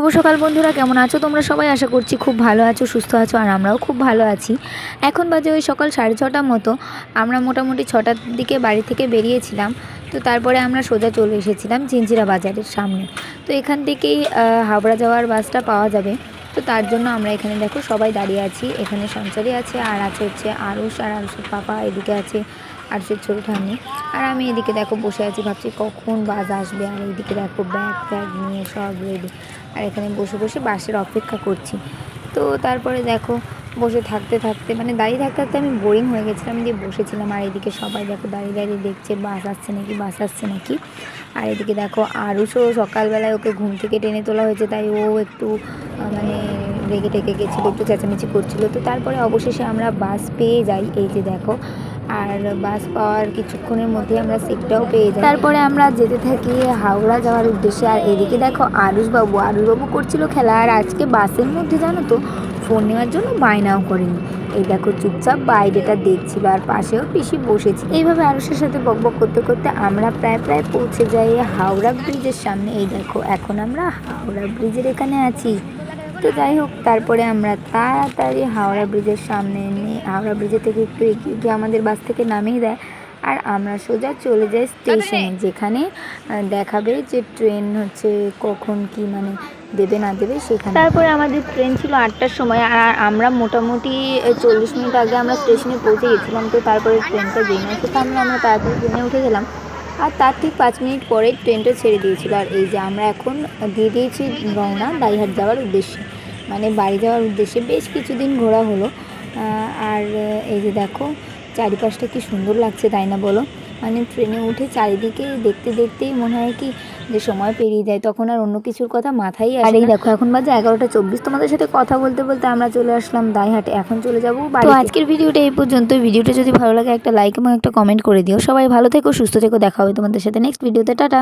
শুভ সকাল বন্ধুরা, কেমন আছো তোমরা সবাই? আশা করছি খুব ভালো আছো, সুস্থ আছো, আর আমরাও খুব ভালো আছি। এখন বাজে ওই সকাল সাড়ে ছটার মতো। আমরা মোটামুটি ছটার দিকে বাড়ি থেকে বেরিয়েছিলাম। তো তারপরে আমরা সোজা চলে এসেছিলাম ঝিঞ্জিরা বাজারের সামনে। তো এখান থেকেই হাওড়া যাওয়ার বাসটা পাওয়া যাবে। তো তার জন্য আমরা এখানে দেখো সবাই দাঁড়িয়ে আছি, এখানে সঞ্চারী আছে, আর আছে হচ্ছে আরুষ, আর আরুষের পাপা এদিকে আছে। আরুষের ছোটো ঠাম্মি। আর আমি এদিকে দেখো বসে আছি, ভাবছি কখন বাস আসবে, আর এইদিকে দেখো ব্যাগ ফ্যাগ নিয়ে সব রেডি আর এখানে বসে বসে বাসের অপেক্ষা করছি। তো তারপরে দেখো, বসে থাকতে থাকতে মানে দাঁড়িয়ে থাকতে থাকতে আমি বোরিং হয়ে গেছিলাম, দিয়ে বসেছিলাম। আর এদিকে সবাই দেখো দাঁড়িয়ে দাঁড়িয়ে দেখছে, বাস আসছে নাকি, বাস আসছে নাকি। আর এদিকে দেখো আরুষও সকালবেলায় ওকে ঘুম থেকে টেনে তোলা হয়েছে, তাই ও একটু মানে রেগে টেগে গেছিল, একটু চেঁচামেচি করছিল। তো তারপরে অবশেষে আমরা বাস পেয়ে যাই, এই যে দেখো আর বাস পাওয়ার কিছুক্ষণের মধ্যে আমরা সিটটাও পেয়ে যাই। তারপরে আমরা যেতে থাকি হাওড়া যাওয়ার উদ্দেশ্যে। আর এদিকে দেখো আরুষবাবু। আরুষবাবু করছিল খেলা। আর আজকে বাসের মধ্যে জানো তো ফোন নেওয়ার জন্য বায়নাও করেনি। এই দেখো চুপচাপ বাইরেটা দেখছিল। আর পাশেও পিসি বসেছি এইভাবে আরুষের সাথে বকবক করতে করতে আমরা প্রায় প্রায় পৌঁছে যাই হাওড়া ব্রিজের সামনে। এই দেখো, এখন আমরা হাওড়া ব্রিজের এখানে আছি। তো যাই হোক তারপরে আমরা তাড়াতাড়ি হাওড়া ব্রিজের সামনে নিয়ে হাওড়া ব্রিজে থেকে একটু এগিয়ে গিয়ে আমাদের বাস থেকে নামিয়ে দেয়। আর আমরা সোজা চলে যাই স্টেশনে যেখানে দেখাবে যে ট্রেন হচ্ছে কখন কি মানে দেবে না দেবে সেখানে। তারপরে আমাদের ট্রেন ছিল আটটার সময় আর আমরা মোটামুটি চল্লিশ মিনিট আগে আমরা স্টেশনে পৌঁছে গেছিলাম। তো তারপরে ট্রেনটা যেই না সেটা আমরা আমরা তাড়াতাড়ি ট্রেনে উঠে গেলাম। আর তার ঠিক পাঁচ মিনিট পরে ট্রেনটা ছেড়ে দিয়েছিল। আর এই যে আমরা এখন দিয়ে দিয়েছি রওনা বাইহাট যাওয়ার উদ্দেশ্যে। মানে বাড়ি যাওয়ার উদ্দেশ্যে বেশ কিছুদিন ঘোরা হলো। আর এই যে দেখো, চারিপাশটা কি সুন্দর লাগছে, তাই না বলো? মানে ট্রেনে উঠে চারিদিকে দেখতে দেখতেই মনে হয় কি যে সময় পেরিয়ে যায় তখন আর অন্য কিছুর কথা মাথায় আর এই দেখো এখন বাজে এগারোটা চব্বিশ। তোমাদের সাথে কথা বলতে বলতে আমরা চলে আসলাম দাইহাটে। এখন চলে যাব তো আজকের ভিডিওটা এই পর্যন্ত ভিডিওটা যদি ভালো লাগে একটা লাইক এবং একটা কমেন্ট করে দিও। সবাই ভালো থেকো সুস্থ থেকো। দেখা হবে তোমাদের সাথে নেক্সট ভিডিওতে টাটা।